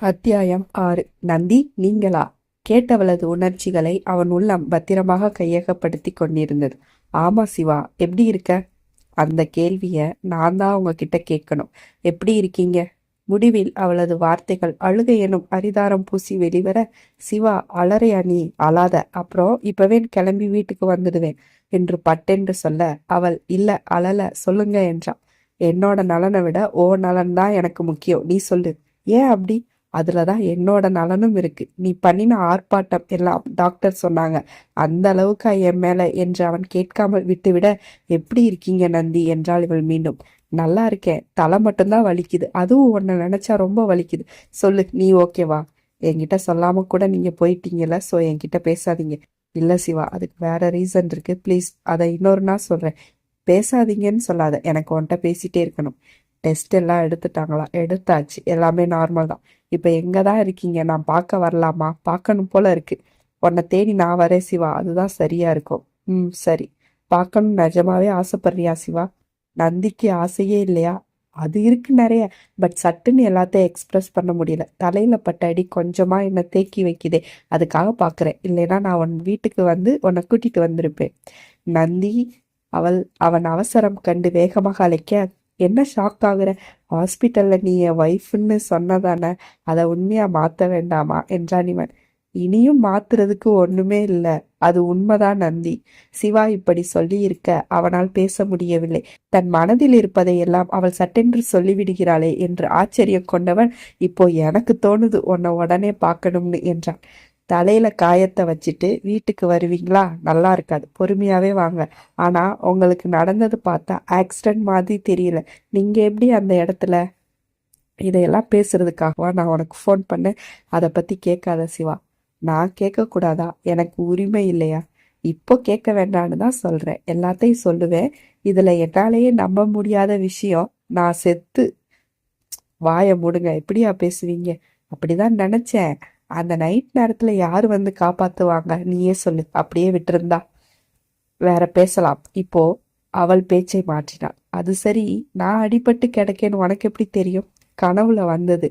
அத்தியாயம் ஆறு. நந்தி நீங்களா? கேட்டவளது உணர்ச்சிகளை அவன் உள்ளம் பத்திரமாக கையகப்படுத்தி கொண்டிருந்தது. ஆமா சிவா எப்படி இருக்க? அந்த கேள்வியை நான் தான் உங்ககிட்ட கேட்கணும். எப்படி இருக்கீங்க? முடிவில் அவளது வார்த்தைகள் அழுகை எனும் அரிதாரம் பூசி வெளிவர சிவா அலறையா நீ அழாத. அப்புறம் இப்பவே கிளம்பி வீட்டுக்கு வந்துடுவேன் என்று பட்டென்று சொல்ல அவள் இல்ல அழல சொல்லுங்க என்றான். என்னோட நலனை விட ஓ நலன் தான் எனக்கு முக்கியம். நீ சொல்லு. ஏன் அப்படி? அதில் தான் என்னோட நலனும் இருக்கு. நீ பண்ணின ஆர்ப்பாட்டம் எல்லாம் டாக்டர் சொன்னாங்க. அந்த அளவுக்கு என் மேலே என்று அவன் கேட்காமல் விட்டுவிட எப்படி இருக்கீங்க நந்தி? என்றாள் இவள் மீண்டும். நல்லா இருக்கேன். தலை மட்டும்தான் வலிக்குது. அதுவும் உன்னை நினச்சா ரொம்ப வலிக்குது. சொல்லு நீ ஓகேவா என்கிட்ட சொல்லாமல் கூட நீங்க போயிட்டீங்கல்ல ஸோ என்கிட்ட பேசாதீங்க. இல்லை சிவா அதுக்கு வேற ரீசன் இருக்கு. ப்ளீஸ் அதை இன்னொரு நாள் சொல்றேன். பேசாதீங்கன்னு சொல்லாத. எனக்கு உன்கிட்ட பேசிட்டே இருக்கணும். டெஸ்ட் எல்லாம் எடுத்துட்டாங்களா? எடுத்தாச்சு. எல்லாமே நார்மல் தான். இப்போ எங்கே தான் இருக்கீங்க? நான் பார்க்க வரலாமா? பார்க்கணும் போல இருக்குது உன்னை தேடி நான் வரேன் சிவா. அதுதான் சரியாக இருக்கும். ம் சரி. பார்க்கணும் நிஜமாவே ஆசைப்படுறியா சிவா? நந்திக்கு ஆசையே இல்லையா? அது இருக்கு நிறைய. பட் சட்டுன்னு எல்லாத்தையும் எக்ஸ்பிரஸ் பண்ண முடியல. தலையில பட்ட அடி கொஞ்சமா என்னை தேக்கி வைக்குதே. அதுக்காக பார்க்குறேன். இல்லைன்னா நான் உன் வீட்டுக்கு வந்து உன்னை கூட்டிட்டு வந்திருப்பேன். நந்தி அவள் அவன் அவசரம் கண்டு வேகமாக அழைக்க என்ன ஷாக் ஆகுற? ஹாஸ்பிட்டலில் நீ என் ஒய்ஃப்னு சொன்னதானே? அதை உண்மையாக மாற்ற வேண்டாமா? என்றான் இவன். இனியும் மாத்துறதுக்கு ஒண்ணுமே இல்லை. அது உண்மைதான் நந்தி. சிவா இப்படி சொல்லி இருக்க அவனால் பேச முடியவில்லை. தன் மனதில் இருப்பதை எல்லாம் அவள் சட்டென்று சொல்லிவிடுகிறாளே என்று ஆச்சரியம் கொண்டவன் இப்போ எனக்கு தோணுது உன்னை உடனே பார்க்கணும்னு என்றான். தலையில் காயத்தை வச்சுட்டு வீட்டுக்கு வருவீங்களா? நல்லா இருக்காது. பொறுமையாகவே வாங்க. ஆனால் உங்களுக்கு நடந்தது பார்த்தா ஆக்சிடென்ட் மாதிரி தெரியல. நீங்கள் எப்படி அந்த இடத்துல இதையெல்லாம் பேசுறதுக்காகவா நான் உனக்கு ஃபோன் பண்ணேன். அதை பற்றி கேட்காத சிவா. நான் கேட்கக்கூடாதா? எனக்கு உரிமை இல்லையா? இப்போ கேட்க வேண்டான்னு தான் சொல்கிறேன் எல்லாத்தையும் சொல்லுவேன். இதில் என்னாலேயே நம்ப முடியாத விஷயம். நான் செத்து வாயை மூடுங்க. எப்படியா பேசுவீங்க? அப்படிதான் நினச்சேன். அந்த நைட் நேரத்துல யாரு வந்து காப்பாத்துவாங்க? நீயே சொல்லு. அப்படியே விட்டிருந்தா. வேற பேசலாம். இப்போ அவள் பேச்சை மாற்றினாள். அது சரி நான் அடிபட்டு கிடைக்கேன்னு உனக்கு எப்படி தெரியும்? கனவுல வந்தது.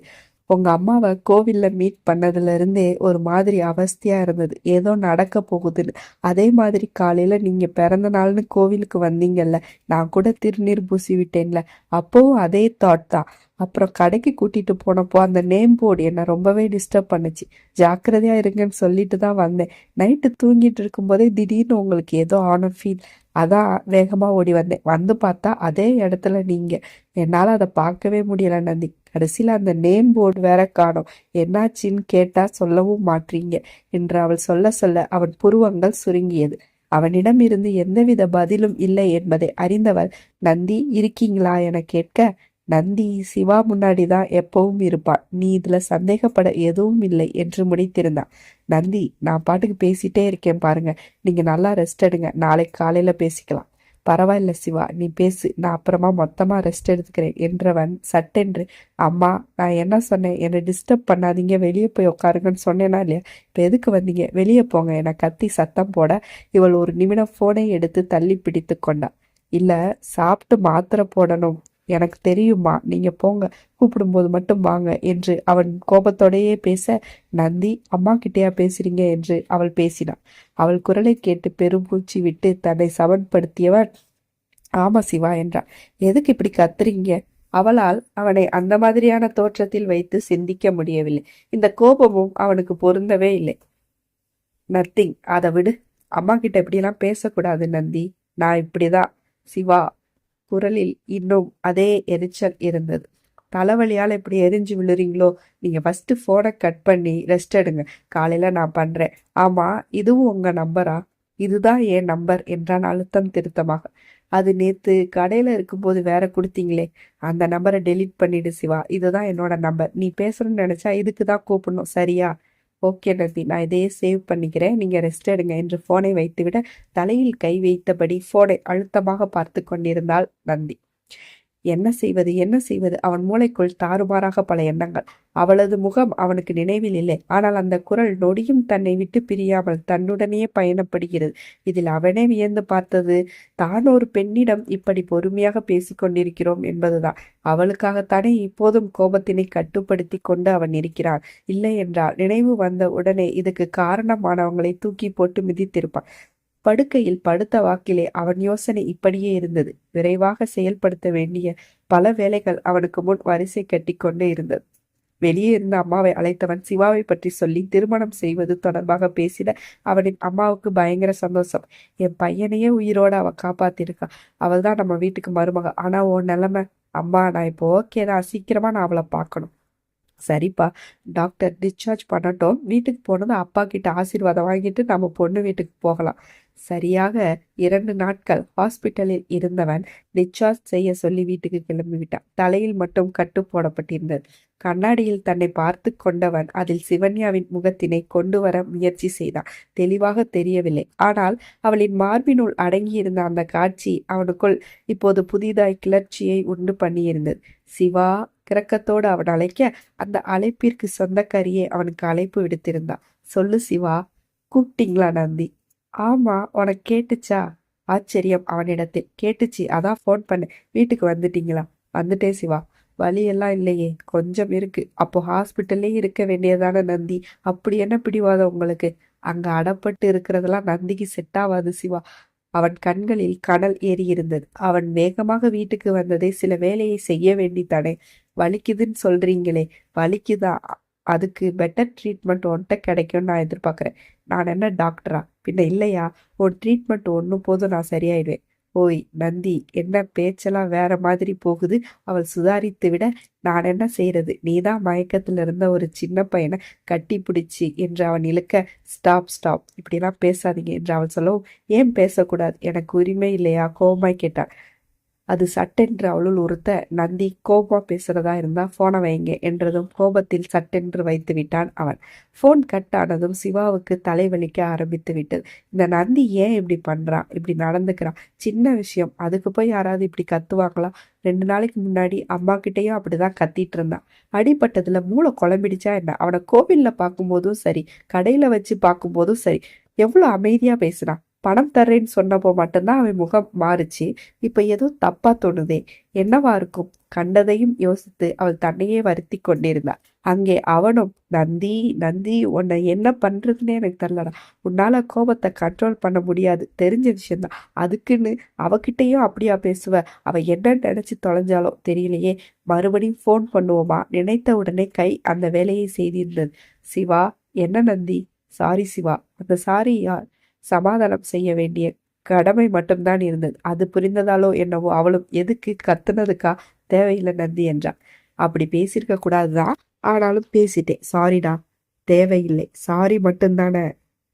உங்க அம்மாவை கோவில்ல மீட் பண்ணதுல இருந்தே ஒரு மாதிரி அவஸ்தையா இருந்தது. ஏதோ நடக்க போகுதுன்னு. அதே மாதிரி காலையில நீங்க பிறந்த நாள்னு கோவிலுக்கு வந்தீங்கல்ல நான் கூட திருநீர் பூசி விட்டேன்ல அப்போவும் அதே தாட் தான். அப்புறம் கடைக்கு கூட்டிகிட்டு போனப்போ அந்த நேம் போர்டு என்னை ரொம்பவே டிஸ்டர்ப் பண்ணுச்சு. ஜாக்கிரதையாக இருங்கன்னு சொல்லிட்டு தான் வந்தேன். நைட்டு தூங்கிட்டு இருக்கும்போதே திடீர்னு உங்களுக்கு ஏதோ ஆன ஃபீல் அதான் வேகமாக ஓடி வந்தேன். வந்து பார்த்தா அதே இடத்துல நீங்கள் என்னால் அதை பார்க்கவே முடியலை நந்தி. கடைசியில் அந்த நேம் போர்டு வேற காணோம். என்னாச்சின்னு கேட்டால் சொல்லவும் மாட்டீங்க என்று அவள் சொல்ல சொல்ல அவன் புருவங்கள் சுருங்கியது. அவனிடம் இருந்து எந்தவித பதிலும் இல்லை என்பதை அறிந்தவள் நந்தி இருக்கீங்களா? என கேட்க நந்தி சிவா முன்னாடி தான் எப்பவும் இருப்பாள். நீ இதுல சந்தேகப்பட எதுவும் இல்லை என்று முடித்திருந்தான் நந்தி நான் பாட்டுக்கு பேசிட்டே இருக்கேன் பாருங்க. நீங்க நல்லா ரெஸ்ட் எடுங்க. நாளைக்கு காலையில பேசிக்கலாம். பரவாயில்ல சிவா நீ பேசு. நான் அப்புறமா மொத்தமாக ரெஸ்ட் எடுத்துக்கிறேன் என்றவன் சட்டென்று அம்மா நான் என்ன சொன்னேன்? என்னை டிஸ்டர்ப் பண்ணாதீங்க. வெளியே போய் உட்காருங்கன்னு சொன்னேனா இல்லையா? இப்போ எதுக்கு வந்தீங்க? வெளியே போங்க. என்னை கத்தி சத்தம் போட இவள் ஒரு நிமிடம் ஃபோனை எடுத்து தள்ளி பிடித்து கொண்டா. இல்லை சாப்பிட்டு மாத்திரை போடணும். எனக்கு தெரியுமா நீங்க போங்க கூப்பிடும்போது மட்டும் வாங்க என்று அவன் கோபத்தோடையே பேச நந்தி அம்மா கிட்டேயா பேசுறீங்க? என்று அவள் பேசினாள் அவள் குரலை கேட்டு பெரும்பூச்சி விட்டு தன்னை சமன்படுத்தியவன் ஆமா சிவா என்றான். எதுக்கு இப்படி கத்துறீங்க? அவளால் அவனை அந்த மாதிரியான தோற்றத்தில் வைத்து சிந்திக்க முடியவில்லை. இந்த கோபமும் அவனுக்கு பொருந்தவே இல்லை. நத்திங் அதை விடு. அம்மா கிட்ட இப்படியெல்லாம் பேசக்கூடாது நந்தி. நான் இப்படிதான். சிவா குரலில் இன்னும் அதே எரிச்சல் இருந்தது. தலைவலியால் எப்படி எரிஞ்சு விழுறீங்களோ நீங்கள் ஃபஸ்ட்டு ஃபோனை கட் பண்ணி ரெஸ்ட் எடுங்க. காலையில் நான் பண்ணுறேன் ஆமாம் இதுவும் உங்கள் நம்பரா இதுதான் என் நம்பர் என்றான் அழுத்தம் திருத்தமாக. அது நேற்று கடையில் இருக்கும்போது வேற கொடுத்தீங்களே அந்த நம்பரை டெலீட் பண்ணிடு சிவா. இதுதான் என்னோட நம்பர் நீ பேசுகிறேன்னு நினச்சா இதுக்கு தான் கூப்பிடணும். சரியா? ஓகே நந்தி நான் இதையே சேவ் பண்ணிக்கிறேன். நீங்கள் ரெஸ்ட் எடுங்க. என்று ஃபோனை வைத்துவிட தலையில் கை வைத்தபடி ஃபோனை அழுத்தமாக பார்த்து கொண்டிருந்தாள் நந்தி. என்ன செய்வது என்ன செய்வது? அவன் மூளைக்குள் தாறுமாறாக பல எண்ணங்கள். அவளது முகம் அவனுக்கு நினைவில் இல்லை. ஆனால் அந்த குரல் நொடியும் தன்னை விட்டு பிரியாமல் தன்னுடனே பயணப்படுகிறது. இதில் அவனே வியந்து பார்த்தது தான் ஒரு பெண்ணிடம் இப்படி பொறுமையாக பேசிக்கொண்டிருக்கிறோம் என்பதுதான். அவளுக்காகத்தானே இப்போதும் கோபத்தினை கட்டுப்படுத்தி கொண்டு அவன் இருக்கிறான். இல்லை என்றால் நினைவு வந்த உடனே இதுக்கு காரணமானவங்களை தூக்கி போட்டு மிதித்திருப்பான். படுக்கையில் படுத்த வாக்கிலே அவன் யோசனை இப்படியே இருந்தது. விரைவாக செயல்படுத்த வேண்டிய பல வேலைகள் அவனுக்கு முன் வரிசை கட்டி கொண்டே இருந்தது. வெளியே இருந்த அம்மாவை அழைத்தவன் சிவாவை பற்றி சொல்லி திருமணம் செய்வது தொடர்பாக பேசிட அவனின் அம்மாவுக்கு பயங்கர சந்தோஷம். என் பையனையே உயிரோட அவ காப்பாத்திருக்கா. அவள் தான் நம்ம வீட்டுக்கு மருமக. ஆனா உன் நிலைமை. அம்மா நான் இப்போ ஓகே தான் சீக்கிரமா நான் அவளை பார்க்கணும். சரிப்பா. டாக்டர் டிஸ்சார்ஜ் பண்ணட்டும். வீட்டுக்கு போனது அப்பா கிட்ட ஆசீர்வாதம் வாங்கிட்டு நம்ம பொண்ணு வீட்டுக்கு போகலாம். சரியாக இரண்டு நாட்கள் ஹாஸ்பிட்டலில் இருந்தவன் டிஸ்சார்ஜ் செய்ய சொல்லி வீட்டுக்கு கிளம்பிவிட்டான். தலையில் மட்டும் கட்டு போடப்பட்டிருந்தது. கண்ணாடியில் தன்னை பார்த்து கொண்டவன் அதில் சிவன்யாவின் முகத்தினை கொண்டு வர முயற்சி செய்தான். தெளிவாக தெரியவில்லை. ஆனால் அவளின் மார்பினுள் அடங்கியிருந்த அந்த காட்சி அவனுக்குள் இப்போது புதிதாய் கிளர்ச்சியை உண்டு பண்ணியிருந்தது. சிவா கிறக்கத்தோடு அவன் அழைக்க அந்த அழைப்பிற்கு சொந்தக்காரியே அவனுக்கு அழைப்பு விடுத்திருந்தான். சொல்லு சிவா கூப்பிட்டீங்களா நந்தி? ஆமா உனக்கு கேட்டுச்சா? ஆச்சரியம் அவனிடத்தில். கேட்டுச்சு. அதான் ஃபோன் பண்ணேன். வீட்டுக்கு வந்துட்டீங்களா? வந்துட்டே சிவா. வலியெல்லாம் இல்லையே. கொஞ்சம் இருக்கு. அப்போ ஹாஸ்பிட்டல்லே இருக்க வேண்டியதான நந்தி? அப்படி என்ன பிடிவாத உங்களுக்கு? அங்க அடப்பட்டு இருக்கிறதெல்லாம் நந்திக்கு செட் ஆகாது சிவா. அவன் கண்களில் கடல் ஏறி இருந்தது. அவன் வேகமாக வீட்டுக்கு வந்ததை சில வேலையை செய்ய வேண்டித்தானே? வலிக்குதுன்னு சொல்றீங்களே. வலிக்குதா? அதுக்கு பெட்டர் ட்ரீட்மெண்ட் ஒன்ட்ட கிடைக்கும்னு நான் எதிர்பார்க்குறேன். நான் என்ன டாக்டரா பின்ன இல்லையா? உன் ட்ரீட்மெண்ட் ஒன்று போதும் நான் சரியாயிடுவேன். ஓய் நந்தி என்ன பேச்செல்லாம் வேற மாதிரி போகுது? அவள் சுதாரித்து விட நான் என்ன செய்யறது நீதான் மயக்கத்தில் இருந்த ஒரு சின்ன பையனை கட்டி பிடிச்சி என்று அவன் இழுக்க ஸ்டாப் ஸ்டாப் இப்படிலாம் பேசாதீங்க என்று அவள் சொல்லவும் ஏன் பேசக்கூடாது? எனக்கு உரிமை இல்லையா? கோபமாய் கேட்டான் அது சட்டென்று அவளுள் உறுத்த நந்தி கோபமா பேசுறதா இருந்தா போனை வைங்க என்றதும் கோபத்தில் சட்டென்று வைத்து விட்டான் அவன். போன் கட் ஆனதும் சிவாவுக்கு தலைவலிக்க ஆரம்பித்து விட்டது. இந்த நந்தி ஏன் இப்படி பண்றான் இப்படி நடந்துக்கிறான் சின்ன விஷயம். அதுக்கு போய் யாராவது இப்படி கத்துவாங்களா? ரெண்டு நாளைக்கு முன்னாடி அம்மா கிட்டேயும் அப்படிதான் கத்திட்டு இருந்தான் அடிப்பட்டதுல மூளை குழம்பிடுச்சா என்ன? அவனை கோவில்ல பார்க்கும்போதும் சரி கடையில வச்சு பார்க்கும்போதும் சரி. எவ்வளோ அமைதியா பேசுறான் பணம் தர்றேன்னு சொன்னப்போ மட்டும்தான் அவன் முகம் மாறுச்சு. இப்போ ஏதோ தப்பா தோணுதே. என்னவா இருக்கும்? கண்டதையும் யோசித்து அவள் தன்னையே வருத்தி கொண்டிருந்தாள். அங்கே அவனும் நந்தி நந்தி உன்னை என்ன பண்றதுன்னே எனக்கு தெரியலடா. உன்னால கோபத்தை கண்ட்ரோல் பண்ண முடியாது. தெரிஞ்ச விஷயம்தான். அதுக்குன்னு அவகிட்டையும் அப்படியா பேசுவ? அவ என்ன நினைச்சு தொலைஞ்சாலோ தெரியலையே. மறுபடியும் ஃபோன் பண்ணுவோமா? நினைத்த உடனே கை அந்த வேலையை செய்திருந்தது. சிவா என்ன நந்தி? சாரி சிவா. அந்த சாரி யார்? சமாதானம் செய்ய வேண்டிய கடமை மட்டும்தான் இருந்தது. அது புரிந்ததாலோ என்னவோ அவளும் எதுக்கு கத்துனதுக்கா? தேவையில்லை நந்தி என்றான் அப்படி பேசியிருக்க கூடாதுதான். ஆனாலும் பேசிட்டேன். சாரிடா தேவையில்லை. சாரி மட்டும்தானே.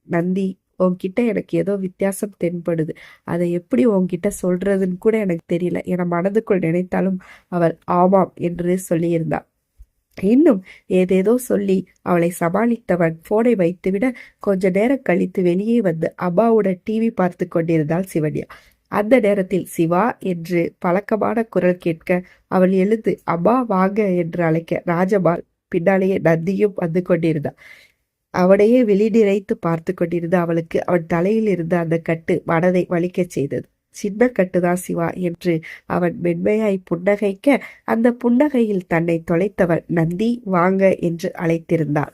நந்தி உன்கிட்ட எனக்கு ஏதோ வித்தியாசம் தென்படுது. அதை எப்படி உன்கிட்ட சொல்றதுன்னு கூட எனக்கு தெரியல. என மனதுக்குள் நினைத்தாலும் அவள் ஆமாம் என்று சொல்லியிருந்தாள். இன்னும் ஏதேதோ சொல்லி அவளை சமாளித்தவன் போனை வைத்துவிட கொஞ்ச நேரம் கழித்து வெளியே வந்து அம்மாவுடன் டிவி பார்த்து கொண்டிருந்தாள் சிவன்யா. அந்த நேரத்தில் சிவா என்று பழக்கமான குரல் கேட்க அவள் எழுந்து அம்மா வாங்க என்று அழைக்க ராஜபால் பின்னாலேயே நந்தியும் வந்து கொண்டிருந்தாள். அவனையே வெளிநிறைத்து பார்த்து கொண்டிருந்த அவளுக்கு அவன் தலையில் இருந்த அந்த கட்டு மனதை வலிக்கச் செய்தது. சின்ன கட்டுதான் சிவா என்று அவன் மென்மையாய் புன்னகைக்க அந்த புன்னகையில் தன்னை தொலைத்தவள் நந்தி வாங்க என்று அழைத்திருந்தாள்.